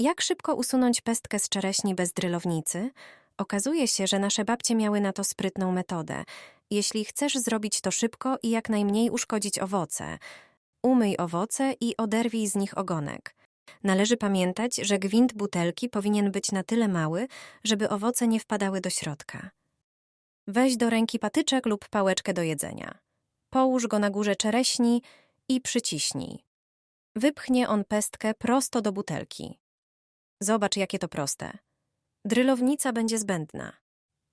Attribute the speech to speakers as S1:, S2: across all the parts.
S1: Jak szybko usunąć pestkę z czereśni bez drylownicy? Okazuje się, że nasze babcie miały na to sprytną metodę. Jeśli chcesz zrobić to szybko i jak najmniej uszkodzić owoce, umyj owoce i oderwij z nich ogonek. Należy pamiętać, że gwint butelki powinien być na tyle mały, żeby owoce nie wpadały do środka. Weź do ręki patyczek lub pałeczkę do jedzenia. Połóż go na górze czereśni i przyciśnij. Wypchnie on pestkę prosto do butelki. Zobacz, jakie to proste. Drylownica będzie zbędna.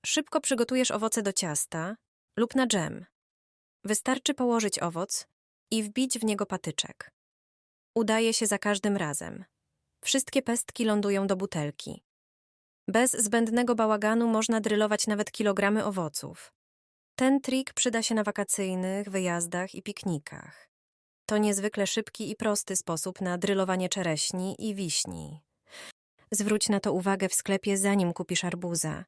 S1: Szybko przygotujesz owoce do ciasta lub na dżem. Wystarczy położyć owoc i wbić w niego patyczek. Udaje się za każdym razem. Wszystkie pestki lądują do butelki. Bez zbędnego bałaganu można drylować nawet kilogramy owoców. Ten trik przyda się na wakacyjnych wyjazdach i piknikach. To niezwykle szybki i prosty sposób na drylowanie czereśni i wiśni. Zwróć na to uwagę w sklepie, zanim kupisz arbuza.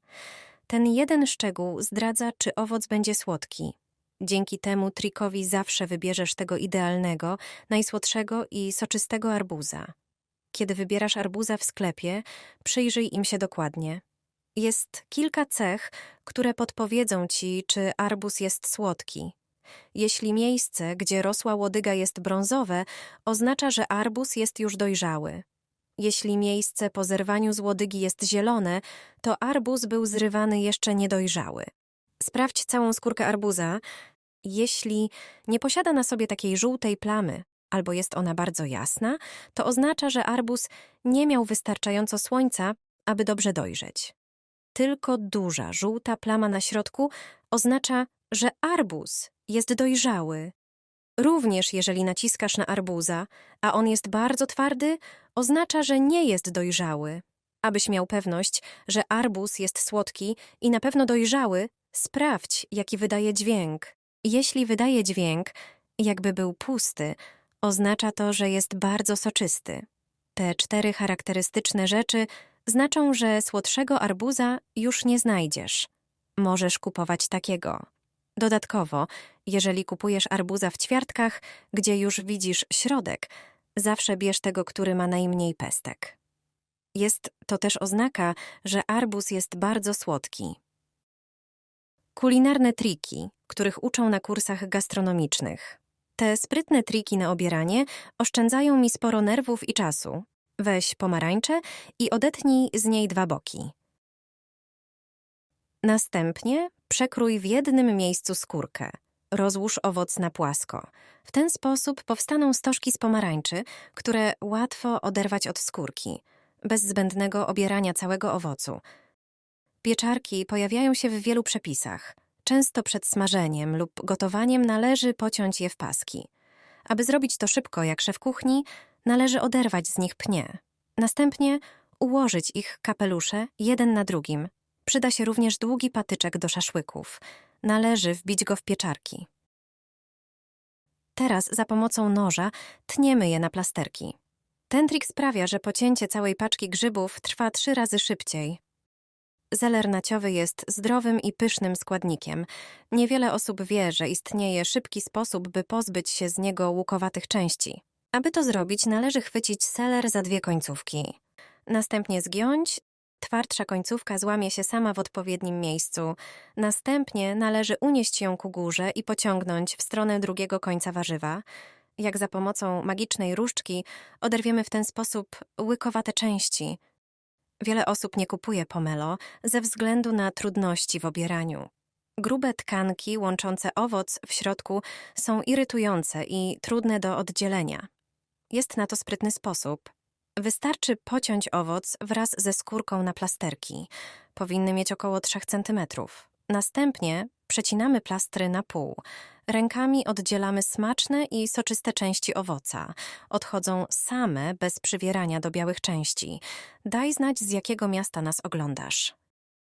S1: Ten jeden szczegół zdradza, czy owoc będzie słodki. Dzięki temu trikowi zawsze wybierzesz tego idealnego, najsłodszego i soczystego arbuza. Kiedy wybierasz arbuza w sklepie, przyjrzyj im się dokładnie. Jest kilka cech, które podpowiedzą ci, czy arbuz jest słodki. Jeśli miejsce, gdzie rosła łodyga jest brązowe, oznacza, że arbuz jest już dojrzały. Jeśli miejsce po zerwaniu z łodygi jest zielone, to arbuz był zrywany jeszcze niedojrzały. Sprawdź całą skórkę arbuza. Jeśli nie posiada na sobie takiej żółtej plamy, albo jest ona bardzo jasna, to oznacza, że arbuz nie miał wystarczająco słońca, aby dobrze dojrzeć. Tylko duża, żółta plama na środku oznacza, że arbuz jest dojrzały. Również jeżeli naciskasz na arbuza, a on jest bardzo twardy, oznacza, że nie jest dojrzały. Abyś miał pewność, że arbuz jest słodki i na pewno dojrzały, sprawdź, jaki wydaje dźwięk. Jeśli wydaje dźwięk, jakby był pusty, oznacza to, że jest bardzo soczysty. Te cztery charakterystyczne rzeczy znaczą, że słodszego arbuza już nie znajdziesz. Możesz kupować takiego. Dodatkowo, jeżeli kupujesz arbuza w ćwiartkach, gdzie już widzisz środek, zawsze bierz tego, który ma najmniej pestek. Jest to też oznaka, że arbuz jest bardzo słodki. Kulinarne triki, których uczą na kursach gastronomicznych. Te sprytne triki na obieranie oszczędzają mi sporo nerwów i czasu. Weź pomarańczę i odetnij z niej dwa boki. Następnie przekrój w jednym miejscu skórkę. Rozłóż owoc na płasko. W ten sposób powstaną stożki z pomarańczy, które łatwo oderwać od skórki, bez zbędnego obierania całego owocu. Pieczarki pojawiają się w wielu przepisach. Często przed smażeniem lub gotowaniem należy pociąć je w paski. Aby zrobić to szybko, jak szef kuchni, należy oderwać z nich pnie. Następnie ułożyć ich kapelusze jeden na drugim. Przyda się również długi patyczek do szaszłyków. Należy wbić go w pieczarki. Teraz za pomocą noża tniemy je na plasterki. Ten trik sprawia, że pocięcie całej paczki grzybów trwa trzy razy szybciej. Zeler naciowy jest zdrowym i pysznym składnikiem. Niewiele osób wie, że istnieje szybki sposób, by pozbyć się z niego łukowatych części. Aby to zrobić, należy chwycić seler za dwie końcówki. Następnie zgiąć, twardsza końcówka złamie się sama w odpowiednim miejscu. Następnie należy unieść ją ku górze i pociągnąć w stronę drugiego końca warzywa. Jak za pomocą magicznej różdżki oderwiemy w ten sposób łykowate części. Wiele osób nie kupuje pomelo ze względu na trudności w obieraniu. Grube tkanki łączące owoc w środku są irytujące i trudne do oddzielenia. Jest na to sprytny sposób. Wystarczy pociąć owoc wraz ze skórką na plasterki. Powinny mieć około 3 cm. Następnie przecinamy plastry na pół. Rękami oddzielamy smaczne i soczyste części owoca. Odchodzą same, bez przywierania do białych części. Daj znać, z jakiego miasta nas oglądasz.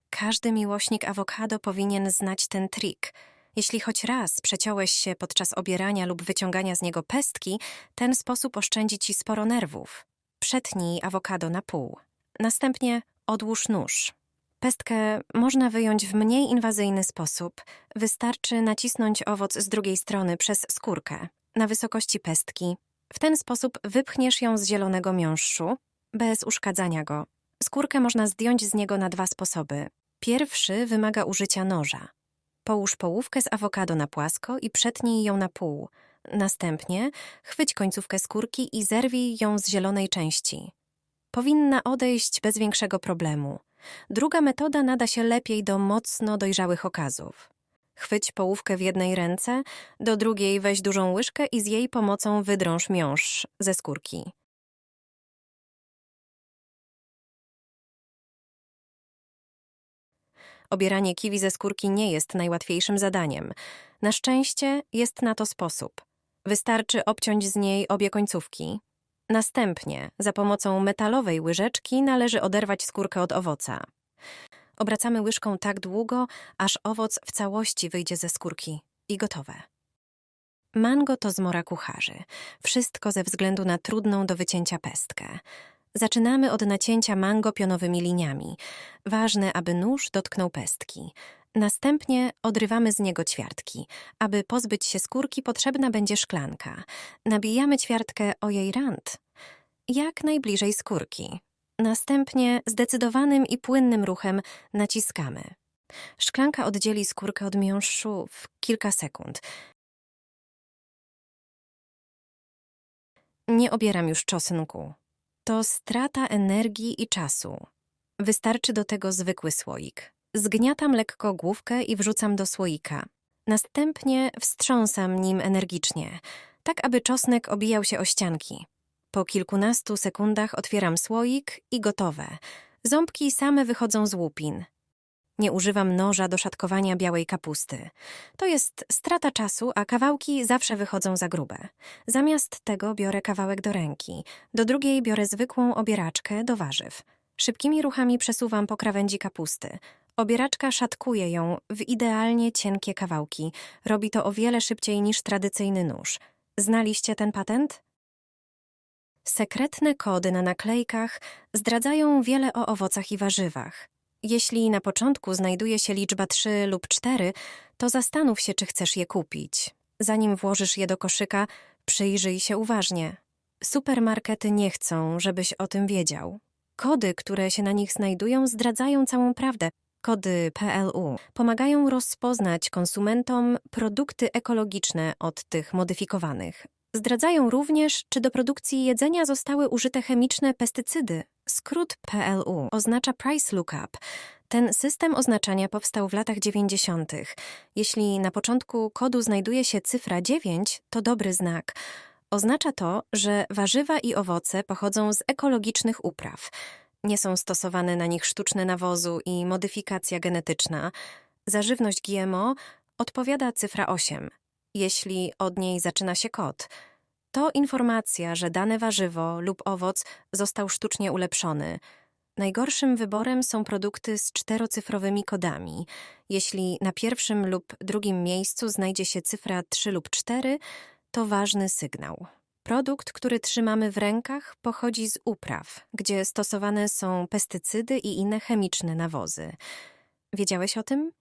S1: Każdy miłośnik awokado powinien znać ten trik. Jeśli choć raz przeciąłeś się podczas obierania lub wyciągania z niego pestki, ten sposób oszczędzi ci sporo nerwów. Przetnij awokado na pół. Następnie odłóż nóż. Pestkę można wyjąć w mniej inwazyjny sposób. Wystarczy nacisnąć owoc z drugiej strony przez skórkę, na wysokości pestki. W ten sposób wypchniesz ją z zielonego miąższu. bez uszkadzania go. Skórkę można zdjąć z niego na dwa sposoby. Pierwszy wymaga użycia noża. Połóż połówkę z awokado na płasko i przetnij ją na pół. Następnie chwyć końcówkę skórki i zerwij ją z zielonej części. Powinna odejść bez większego problemu. Druga metoda nada się lepiej do mocno dojrzałych okazów. Chwyć połówkę w jednej ręce, do drugiej weź dużą łyżkę i z jej pomocą wydrąż miąższ ze skórki. Obieranie kiwi ze skórki nie jest najłatwiejszym zadaniem. Na szczęście jest na to sposób. Wystarczy obciąć z niej obie końcówki. Następnie, za pomocą metalowej łyżeczki należy oderwać skórkę od owoca. Obracamy łyżką tak długo, aż owoc w całości wyjdzie ze skórki. I gotowe. Mango to zmora kucharzy. Wszystko ze względu na trudną do wycięcia pestkę. Zaczynamy od nacięcia mango pionowymi liniami. Ważne, aby nóż dotknął pestki. Następnie odrywamy z niego ćwiartki. Aby pozbyć się skórki, potrzebna będzie szklanka. Nabijamy ćwiartkę o jej rand. Jak najbliżej skórki. Następnie zdecydowanym i płynnym ruchem naciskamy. Szklanka oddzieli skórkę od miąższu w kilka sekund. Nie obieram już czosnku. To strata energii i czasu. Wystarczy do tego zwykły słoik. Zgniatam lekko główkę i wrzucam do słoika. Następnie wstrząsam nim energicznie, tak aby czosnek obijał się o ścianki. Po kilkunastu sekundach otwieram słoik i gotowe. Ząbki same wychodzą z łupin. Nie używam noża do szatkowania białej kapusty. To jest strata czasu, a kawałki zawsze wychodzą za grube. Zamiast tego biorę kawałek do ręki. Do drugiej biorę zwykłą obieraczkę do warzyw. Szybkimi ruchami przesuwam po krawędzi kapusty. Obieraczka szatkuje ją w idealnie cienkie kawałki. Robi to o wiele szybciej niż tradycyjny nóż. Znaliście ten patent? Sekretne kody na naklejkach zdradzają wiele o owocach i warzywach. Jeśli na początku znajduje się liczba 3 lub 4, to zastanów się, czy chcesz je kupić. Zanim włożysz je do koszyka, przyjrzyj się uważnie. Supermarkety nie chcą, żebyś o tym wiedział. Kody, które się na nich znajdują, zdradzają całą prawdę. Kody PLU pomagają rozpoznać konsumentom produkty ekologiczne od tych modyfikowanych. Zdradzają również, czy do produkcji jedzenia zostały użyte chemiczne pestycydy. Skrót PLU oznacza Price Lookup. Ten system oznaczania powstał w latach 90. Jeśli na początku kodu znajduje się cyfra 9, to dobry znak. Oznacza to, że warzywa i owoce pochodzą z ekologicznych upraw. Nie są stosowane na nich sztuczne nawozu i modyfikacja genetyczna. Za żywność GMO odpowiada cyfra 8 jeśli od niej zaczyna się kod. To informacja, że dane warzywo lub owoc został sztucznie ulepszony. Najgorszym wyborem są produkty z czterocyfrowymi kodami. Jeśli na pierwszym lub drugim miejscu znajdzie się cyfra 3 lub 4, to ważny sygnał. Produkt, który trzymamy w rękach, pochodzi z upraw, gdzie stosowane są pestycydy i inne chemiczne nawozy. Wiedziałeś o tym?